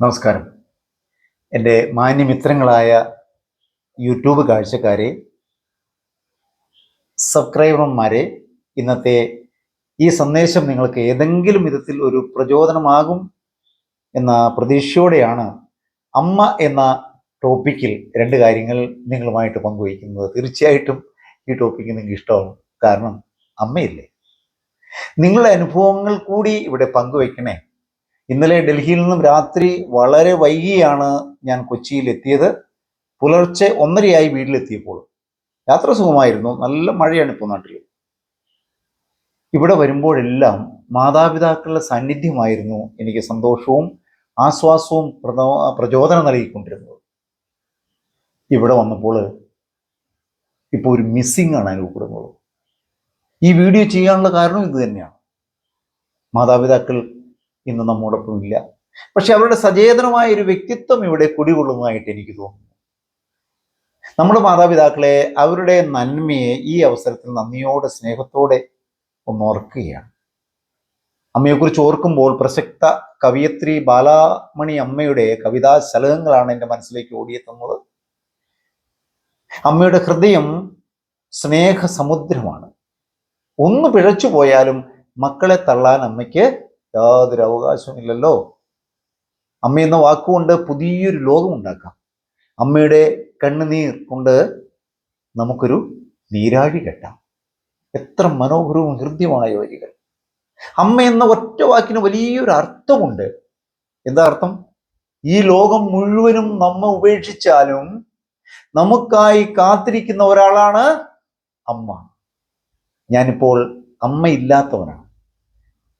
നമസ്കാരം. എന്റെ മാന്യമിത്രങ്ങളായ യൂട്യൂബ് കാഴ്ചക്കാരെ സബ്സ്ക്രൈബർമാരെ ഇന്നത്തെ ഈ സന്ദേശം നിങ്ങൾക്ക് ഏതെങ്കിലും വിധത്തിൽ ഒരു പ്രചോദനമാകും എന്ന പ്രതീക്ഷയോടെയാണ് അമ്മ എന്ന ടോപ്പിക്കിൽ രണ്ട് കാര്യങ്ങൾ നിങ്ങളുമായിട്ട് പങ്കുവയ്ക്കുന്നത്. തീർച്ചയായിട്ടും ഈ ടോപ്പിക്ക് നിങ്ങൾക്ക് ഇഷ്ടമാവും കാരണം അമ്മയില്ലേ? നിങ്ങളുടെ അനുഭവങ്ങൾ കൂടി ഇവിടെ പങ്കുവയ്ക്കണേ. ഇന്നലെ ഡൽഹിയിൽ നിന്നും രാത്രി വളരെ വൈകിയാണ് ഞാൻ കൊച്ചിയിൽ എത്തിയത്. പുലർച്ചെ ഒന്നരയായി വീട്ടിലെത്തിയപ്പോൾ. യാത്ര സുഖമായിരുന്നു. നല്ല മഴയാണ് ഇപ്പോൾ നാട്ടിൽ. ഇവിടെ വരുമ്പോഴെല്ലാം മാതാപിതാക്കളുടെ സാന്നിധ്യമായിരുന്നു എനിക്ക് സന്തോഷവും ആശ്വാസവും പ്രചോദനം നൽകിക്കൊണ്ടിരുന്നത്. ഇവിടെ വന്നപ്പോൾ ഇപ്പോൾ ഒരു മിസ്സിംഗ് ആണ് അനുഭവപ്പെടുന്നത് ഈ വീഡിയോ ചെയ്യാനുള്ള കാരണം ഇത് തന്നെയാണ്. മാതാപിതാക്കൾ ഇന്ന് നമ്മോടൊപ്പം ഇല്ല. പക്ഷെ അവരുടെ സചേതനമായ ഒരു വ്യക്തിത്വം ഇവിടെ കുടികൊള്ളുന്നതായിട്ട് എനിക്ക് തോന്നുന്നു. നമ്മുടെ മാതാപിതാക്കളെ അവരുടെ നന്മയെ ഈ അവസരത്തിൽ നന്ദിയോടെ സ്നേഹത്തോടെ ഒന്ന് ഓർക്കുകയാണ്. അമ്മയെക്കുറിച്ച് ഓർക്കുമ്പോൾ പ്രസക്ത കവിയത്രി ബാലാമണി അമ്മയുടെ കവിതാ ശലകങ്ങളാണ് എന്റെ മനസ്സിലേക്ക് ഓടിയെത്തുന്നത്. അമ്മയുടെ ഹൃദയം സ്നേഹസമുദ്രമാണ്. ഒന്ന് പിഴച്ചു പോയാലും മക്കളെ തള്ളാൻ അമ്മയ്ക്ക് യാതൊരു അവകാശവുമില്ലല്ലോ അമ്മ എന്ന വാക്കുകൊണ്ട് പുതിയൊരു ലോകം ഉണ്ടാക്കാം. അമ്മയുടെ കണ്ണുനീർ കൊണ്ട് നമുക്കൊരു നീരാഴി കെട്ടാം. എത്ര മനോഹരവും ഹൃദ്യമായ വരികൾ. അമ്മ എന്ന ഒറ്റ വാക്കിന് വലിയൊരു അർത്ഥമുണ്ട്. എന്താ അർത്ഥം? ഈ ലോകം മുഴുവനും നമ്മ ഉപേക്ഷിച്ചാലും നമുക്കായി കാത്തിരിക്കുന്ന ഒരാളാണ് അമ്മ. ഞാനിപ്പോൾ അമ്മയില്ലാത്തവനാണ്.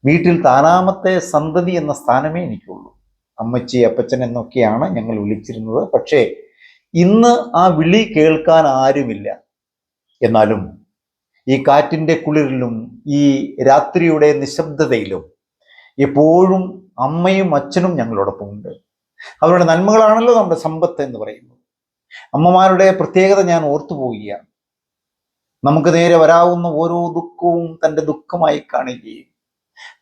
വീട്ടിൽ താനാമത്തെ സന്തതി എന്ന സ്ഥാനമേ എനിക്കുള്ളൂ. അമ്മച്ചി അപ്പച്ചൻ എന്നൊക്കെയാണ് ഞങ്ങൾ വിളിച്ചിരുന്നത്. പക്ഷേ ഇന്ന് ആ വിളി കേൾക്കാൻ ആരുമില്ല. എന്നാലും ഈ കാറ്റിന്റെ കുളിരിലും ഈ രാത്രിയുടെ നിശബ്ദതയിലും എപ്പോഴും അമ്മയും അച്ഛനും ഞങ്ങളോടൊപ്പമുണ്ട് അവരുടെ നന്മകളാണല്ലോ നമ്മുടെ സമ്പത്ത് എന്ന് പറയുന്നത്. അമ്മമാരുടെ പ്രത്യേകത ഞാൻ ഓർത്തു പോവുകയാണ്. നമുക്ക് നേരെ വരാവുന്ന ഓരോ ദുഃഖവും തന്റെ ദുഃഖമായി കാണുകയും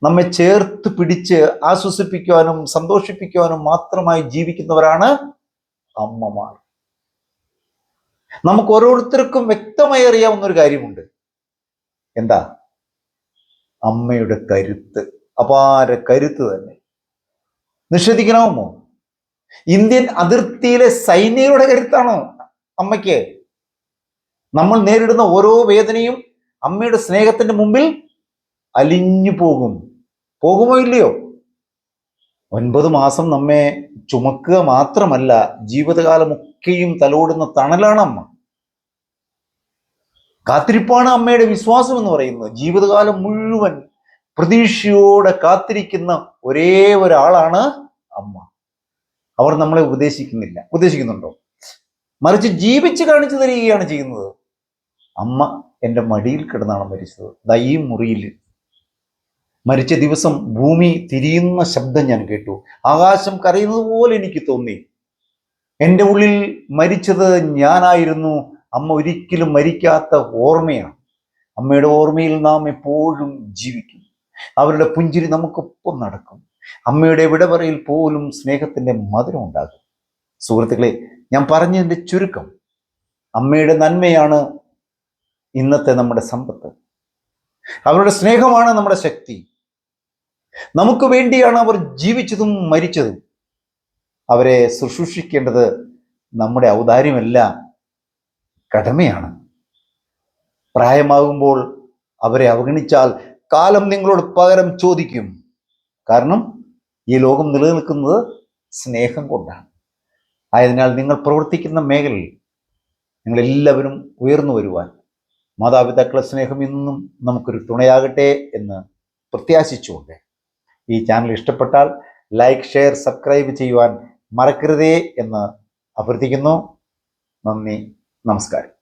നമ്മെ ചേർത്ത് പിടിച്ച് ആശ്വസിപ്പിക്കുവാനും സന്തോഷിപ്പിക്കുവാനും മാത്രമായി ജീവിക്കുന്നവരാണ് അമ്മമാർ. നമുക്ക് ഓരോരുത്തർക്കും വ്യക്തമായി അറിയാവുന്ന ഒരു കാര്യമുണ്ട്. എന്താ? അമ്മയുടെ കരുത്ത്. അപാര കരുത്ത് തന്നെ. നിഷേധിക്കണമോ? ഇന്ത്യൻ അതിർത്തിയിലെ സൈനികരുടെ കരുത്താണോ അമ്മയ്ക്ക്? നമ്മൾ നേരിടുന്ന ഓരോ വേദനയും അമ്മയുടെ സ്നേഹത്തിന്റെ മുമ്പിൽ അലിഞ്ഞു പോകും. പോകുമോ ഇല്ലയോ? ഒൻപത് മാസം നമ്മെ ചുമക്കുക മാത്രമല്ല ജീവിതകാലമൊക്കെയും തലോടുന്ന തണലാണ് അമ്മ. കാത്തിരിപ്പാണ് അമ്മയുടെ വിശ്വാസം എന്ന് പറയുന്നത്. ജീവിതകാലം മുഴുവൻ പ്രതീക്ഷയോടെ കാത്തിരിക്കുന്ന ഒരേ ഒരാളാണ് അമ്മ. അവർ നമ്മളെ ഉപദേശിക്കുന്നില്ല. ഉപദേശിക്കുന്നുണ്ടോ? മറിച്ച് ജീവിച്ച് കാണിച്ചു തരികയാണ് ചെയ്യുന്നത്. അമ്മ എന്റെ മടിയിൽ കിടന്നാണ് മരിച്ചത്. ദൈ മുറിയിൽ മരിച്ച ദിവസം ഭൂമി തിരിയുന്ന ശബ്ദം ഞാൻ കേട്ടു. ആകാശം കരയുന്നത് പോലെ എനിക്ക് തോന്നി. എന്റെ ഉള്ളിൽ മരിച്ചത് ഞാനായിരുന്നു. അമ്മ ഒരിക്കലും മരിക്കാത്ത ഓർമ്മയാണ്. അമ്മയുടെ ഓർമ്മയിൽ നാം എപ്പോഴും ജീവിക്കും. അവരുടെ പുഞ്ചിരി നമുക്കൊപ്പം നടക്കും. അമ്മയുടെ വിടപറയിൽ പോലും സ്നേഹത്തിന്റെ മധുരം ഉണ്ടാകും. സുഹൃത്തുക്കളെ ഞാൻ പറഞ്ഞതിന്റെ ചുരുക്കം. അമ്മയുടെ നന്മയാണ് ഇന്നത്തെ നമ്മുടെ സമ്പത്ത്. അവരുടെ സ്നേഹമാണ് നമ്മുടെ ശക്തി. നമുക്ക് വേണ്ടിയാണ് അവർ ജീവിച്ചതും മരിച്ചതും. അവരെ ശുശ്രൂഷിക്കേണ്ടത് നമ്മുടെ ഔദാര്യമല്ല കടമയാണ്. പ്രായമാകുമ്പോൾ അവരെ അവഗണിച്ചാൽ കാലം നിങ്ങളോട് പകരം ചോദിക്കും. കാരണം ഈ ലോകം നിലനിൽക്കുന്നത് സ്നേഹം കൊണ്ടാണ്. ആയതിനാൽ നിങ്ങൾ പ്രവർത്തിക്കുന്ന മേഖലയിൽ നിങ്ങളെല്ലാവരും ഉയർന്നു വരുവാൻ മാതാപിതാക്കളുടെ സ്നേഹം ഇന്നും നമുക്കൊരു തുണയാകട്ടെ എന്ന് പ്രത്യാശിച്ചുകൊണ്ട് ഈ ചാനൽ ഇഷ്ടപ്പെട്ടാൽ ലൈക്ക് ഷെയർ സബ്സ്ക്രൈബ് ചെയ്യുവാൻ മറക്കരുതേ എന്ന് അഭ്യർത്ഥിക്കുന്നു. നന്ദി നമസ്കാരം.